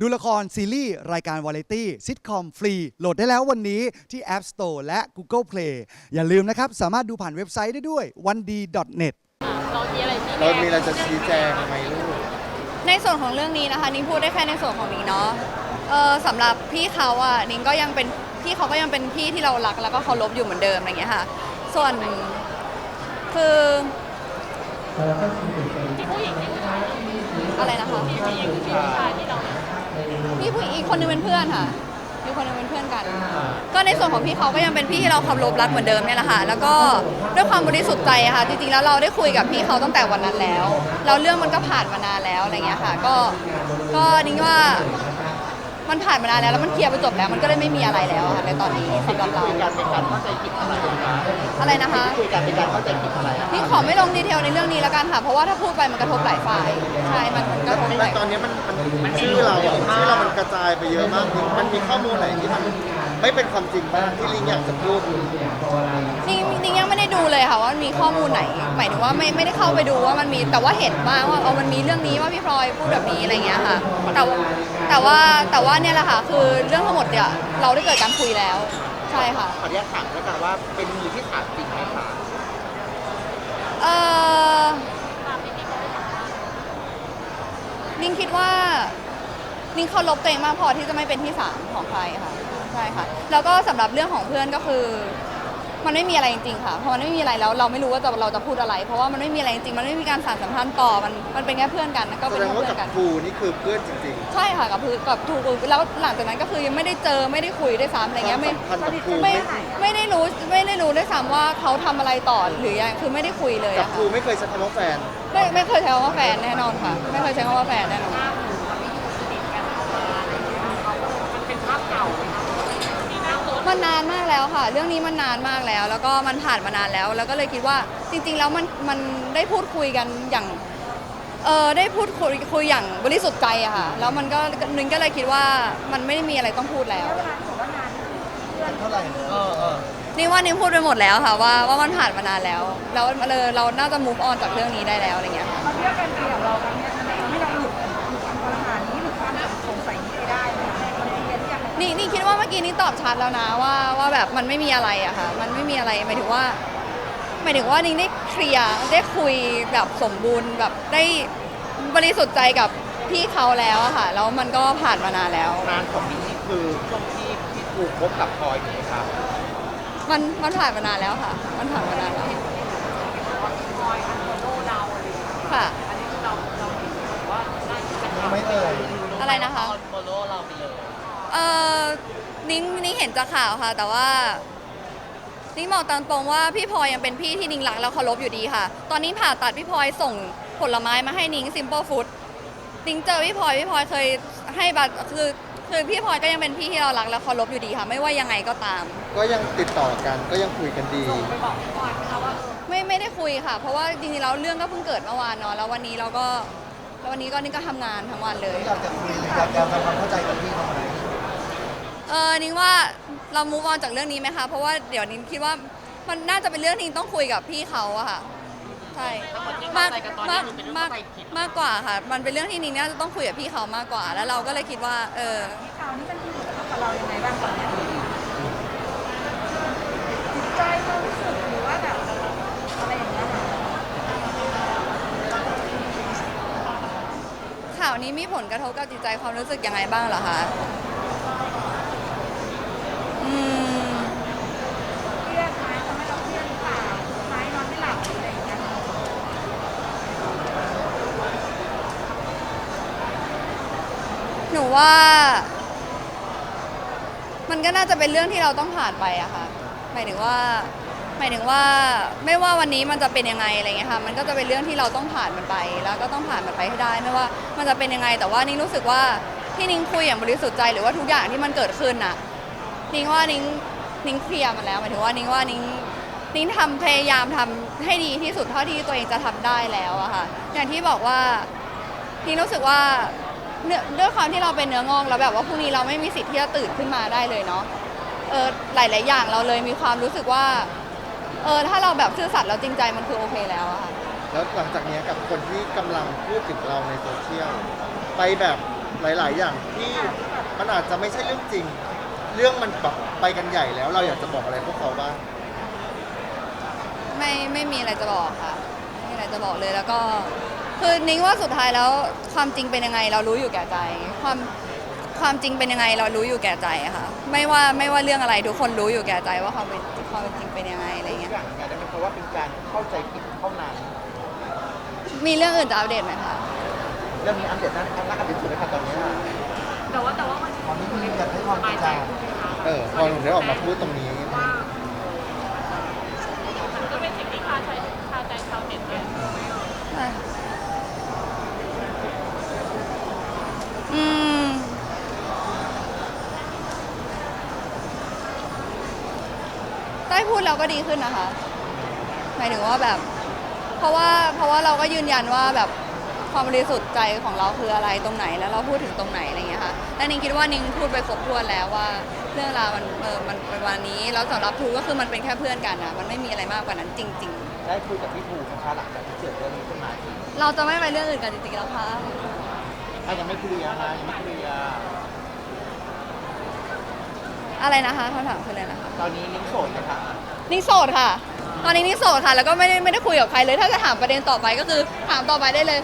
ดูละครซีรีส์ รายการวาไรตี้ซิทคอมฟรี โหลดได้แล้ววันนี้ที่ App Store และ Google Play อย่าลืมนะครับ สามารถดูผ่านเว็บไซต์ได้ด้วย1 d net เรามีอะไรชี้แจเรางมีอะไรจะชี้แจงไหมลูก ในส่วนของเรื่องนี้นะคะ นิ้งพูดได้แค่ในส่วนของนิ้งเนาะเออสำหรับพี่เขาอะนิ้งก็ยังเป็นพี่เขาก็ยังเป็นพี่ที่เรารักแล้วก็เคารพอยู่เหมือนเดิมอะไรอย่างเงี้ยค่ะ ส่วนคือผู้หญิงที่ผู้ชายอะไรนะคะผู้หญิงที่ผู้ชายที่เรา พี่ผู้อีกคนนึงเป็นเพื่อนค่ะมีคนนึงเป็นเพื่อนกัน ก็ในส่วนของพี่เขาก็ยังเป็นพี่ที่เราเคารพรักเหมือนเดิมเนี่ยแหละค่ะ แล้วก็ด้วยความบริสุทธิ์ใจอะค่ะ จริงๆแล้วเราได้คุยกับพี่เขาตั้งแต่วันนั้นแล้วแล้วเรื่องมันก็ผ่านมานานแล้วอะไรเงี้ยค่ะ ก็ก็นิ้งว่า มันผ่านมานานแล้วแล้วมันเคลียร์ไปจบแล้วมันก็เลยไม่มีอะไรแล้วอะค่ะในตอนนี้สำหรับเราคุยกันเป็นการเข้าใจผิดอะไรคะอะไรนะคะคุยกันเป็นการเข้าใจผิดอะไรอะนี่ขอไม่ลงดีเทลในเรื่องนี้แล้วกันค่ะเพราะว่าถ้าพูดไปมันกระทบหลายฝ่ายใช่มันกระทบหแต่ลายตอนนี้มันมันมันชื่อเราอะชื่อเรามันกระจายไปเยอะมาก มันมีข้อมูลไหนที่มันไม่เป็นความจริงบ้างที่ลิงอยากจะพูด นี่นี่ยังไม่ได้ดู เลยค่ะว่ามันมีข้อมูลไหน หมายถึงว่าไม่ไม่ได้เข้าไปดูว่ามันมีแต่ว่าเห็นบ้างว่าเออมันมีเรื่องนี้ว่าพี่พลอยพูดแบบนี้อะไรอย่างเงี้ยค่ะ แต่ว่าแต่ว่าแต่ว่าเนี่ยแหละค่ะคือเรื่องทั้งหมดเนี่ยเราได้เกิดการคุยแล้วใช่ค่ะ ขออนุญาตถามแล้วกันว่าเป็นมือที่สามจริงไหมคะเออนิงคิดว่า นิงเคารพตัวเองมากพอที่จะไม่เป็นที่สามของใครค่ะ ใช่ค่ะ แล้วก็สำหรับเรื่องของเพื่อนก็คือ มันไม่มีอะไรจริงๆค่ะเพราะมันไม่มีอะไรแล้วเราไม่รู้ว่าจะเราจะพูดอะไร เพราะว่ามันไม่มีอะไรจริงๆมันไม่มีการสานสัมพันธ์ต่อมันมันเป็นแค่เพื่อนกันก็แสเป็นดงแค่ว่าเพื่อกับนกัน ครูนี่คือเพื่อนจริงใช่ค่ะกับพือกับทูแล้วหลังจากนั้นก็คือยังไม่ได้เจอไม่ได้คุยด้วยซ้ำอะไรเงี้ยไม่ความสัมพันธ์กับครูไม่ ไม่ไม่ได้รู้ไม่ได้รู้ด้วยซ้ำว่าเขาทำอะไรต่อหรือยังคือไม่ได้คุยเลยๆกับอะครูค่ะไม่เคยใช้คำว่าแฟน ไม่ไม่เคยใช้คำว่าแฟนแน่นอนค่ะ ไม่เคยใช้คำว่าแฟนแน่นอนมันเป็นภาพเก่าไหมคะ มีหน้าโพสต์มันนานมากแล้วค่ะ เรื่องนี้มันนานมากแล้ว แล้วก็มันผ่านมานานแล้ว แล้วก็เลยคิดว่าจริง ๆ แล้วมันมันได้พูดคุยกันอย่างเออได้พูดคุยคุยอย่างบริสุทธิ์ใจอะค่ะ แล้วมันก็นึงก็เลยคิดว่ามันไม่ได้มีอะไรต้องพูดแล้วเท่าไหร่เออเออนี่ว่านี่พูดไปหมดแล้วค่ะว่าว่ามันผ่านมานานแล้วแล้วเราเราน่าจะ move on จากเรื่องนี้ได้แล้วอะไรเงี้ยค่ะ เขาเลือกกันเกี่ยวเราครั้งเนี้ยมันทำให้เราหลุ นอย่างนี่นี่คิดว่าเมื่อกี้นี่ตอบชัดแล้วนะว่าว่าแบบมันไม่มีอะไรอะค่ะมันไม่มีอะไรหมายถึงว่าหมายถึงว่านิ่งได้เคลียร์ได้คุยแบบสมบูรณ์แบบได้บริสุทธิ์ใจกับพี่เขาแล้วอะค่ะแล้วมันก็ผ่านมานานแล้ว งานของนี้คือช่วงที่ที่ครูพบกับพลอยถูกไหมครับมันมันผ่านมานานแล้วค่ะ มันผ่านมานานแล้วคอยอันโฟโล่เราอะไรอย่างเงี้ยค่ะอันนี้คือเราเราเห็นแบบว่าได้จะข่าวไม่เอ่ยอะไรนะคะอันโฟโล่เราไปเลย เออนิ้งนิ้งเห็นจากข่าวค่ะ แต่ว่า นิ้งบอกตามตรงว่าพี่พลอยยังเป็นพี่ที่นิ้งรักแล้วเคารพอยู่ดีค่ะ ตอนนี้ผ่าตัดพี่พลอยส่งผลไม้มาให้นิ้ง simple food นิ้งเจอพี่พลอยพี่พลอยเคยให้บัตรคือคือพี่พลอยก็ยังเป็นพี่ที่เรารักและเคารพอยู่ดีค่ะ ไม่ว่ายังไงก็ตาม ก็ยังติดต่อกันก็ยังคุยกันดีไปบอกพี่พลอยไหมคะว่าเออไม่ไม่ได้คุยค่ะ เพราะว่าจริงๆแล้วเรื่องก็เพิ่งเกิดเมื่อวานเนาะแล้ววันนี้เราก็แล้ววันนี้ก็นี่ก็ทำงานทั้งวันเลย อยากจะคุยหรืออยากจะทำความเข้าใจกับพี่เขาไหม เออนิ้งว่าเรา move on จากเรื่องนี้ไหมคะ เพราะว่าเดี๋ยวนิ้งคิดว่ามันน่าจะเป็นเรื่องที่นิ้งต้องคุยกับพี่เขาอะค่ะ ใช่ทั้งหมดที่มาเข้ากใจกันตอนนี้คือเป็นเรื่องมากเข้าใจผิดมากกว่าค่ะ มันเป็นเรื่องที่นิ้งน่าจะต้องคุยกับพี่เขามากกว่า แล้วเราก็เลยคิดว่า เออ ข่าวนี้มันมีผลกระทบกับเรายังไงบ้างตอนเนี้ยจิตใจความรู้สึกหรือว่าแบบอะไรอย่างเงี้ยค่ะข่าวนี้มีผลกระทบกับจิตใจความรู้สึกยังไงบ้างเหรอคะ อืม เครียดไหมทำให้เราเครียดหรือเปล่าไหมนอนไม่หลับหรืออะไรอย่างเงี้ยค่ะ หนู ว่า มันก็น่าจะเป็นเรื่องที่เราต้องผ่านไปอะค่ะหมายถึงว่าหมายถึงว่าไม่ว่าวันนี้มันจะเป็นยังไงอะไรเงี้ยค่ะมันก็จะเป็นเรื่องที่เราต้องผ่านมันไป แล้วก็ต้องผ่านมันไปให้ได้ไม่ว่ามันจะเป็นยังไง แต่ว่านิ้งรู้สึกว่าที่นิ้งคุยอย่างบริสุทธิ์ใจหรือว่าทุกอย่างที่มันเกิดขึ้นน่ะนิ้งว่านิ้งนิ้งเคลียร์มันแล้วหมายถึงว่านิ้งว่านิ้งนิ้งทำพยายามทำให้ดีที่สุดเท่าที่ตัวเองจะทำได้แล้วอะค่ะอย่างที่บอกว่านิ้งรู้สึกว่า เนื้อด้วยความที่เราเป็นเนื้องอกแล้วแบบว่าพรุ่งนี้เราไม่มีสิทธิ์ที่จะตื่นขึ้นมาได้เลยเนาะเออหลาย ๆ อย่างเราเลยมีความรู้สึกว่าเออถ้าเราแบบซื่อสัตย์แล้วจริงใจมันคือโอเคแล้วอะค่ะแล้วหลังจากนี้กับคนที่กำลังพูดถึงเราในโซเชียลไปแบบหลาย ๆ อย่างที่มันอาจจะไม่ใช่เรื่องจริง เรื่องมันแบบไปกันใหญ่แล้ว เราอยากจะบอกอะไรพวกเขาบ้างไม่ไม่มีอะไรจะบอกค่ะไม่มีอะไรจะบอกเลยแล้วก็ คือนิ้งว่าสุดท้ายแล้วความจริงเป็นยังไงเรารู้อยู่แก่ใจ ความความจริงเป็นยังไงเรารู้อยู่แก่ใจอะค่ะ ไม่ว่าไม่ว่าเรื่องอะไรทุกคนรู้อยู่แก่ใจว่าความเป็นความเป็นจริงเป็นยังไงอะไรเงี้ย อย่างนั้นเพราะว่าเป็นการเข้าใจผิดเท่านั้นมีเรื่องอื่นจะอัปเดตไหมคะเรื่องนี้อัปเดตนั้นน่าอัปเดตสุดเลยค่ะตอนนี้แต่ว่าแต่ว่ามันตอนนี้คุณลิงอยากให้ความสกบายระใจจ่างใช่ไหมคะเออพอหนูได้ออกมาพูดตรงนี้ว่ามันก็เป็นสิ่งที่คาใจคาใจชาวเน็ตด้วย ใช่อืม ได้ พูดแล้วก็ดีขึ้นนะคะ หมายถึงว่าแบบ เพราะว่าเพราะว่าเราก็ยืนยันว่าแบบความบริสุทธิ์ใจของเราคืออะไรตรงไหนแล้วเราพูดถึงตรงไหนอะไรอย่างเงี้ยค่ะและนิ้งคิดว่านิ้งพูดไปครบถ้วนแล้วว่า เรื่องราวมันเออมันเป็นวันนี้แล้วสำหรับทูก็คือมันเป็นแค่เพื่อนกันอะมันไม่มีอะไรมากกว่านั้นจริง ๆ ได้คุยกับพี่ภูนะคะหลังจากที่เกิดเรื่องนี้ขึ้นมาอีกเราจะไม่ไปเรื่องอื่นกันจริงๆแล้วค่ะ อะยังไม่เคลียร์นะยังไม่เคลียร์ อะไรนะคะคำถามคืออะไรนะคะตอนนี้นิ้งโสดนะคะนิ่งโสดค่ะ ตอนนี้นิ่งโสดค่ะ แล้วก็ไม่ได้ไม่ได้คุยกับใครเลย ถ้าจะถามประเด็นต่อไปก็คือถามต่อไปได้เลย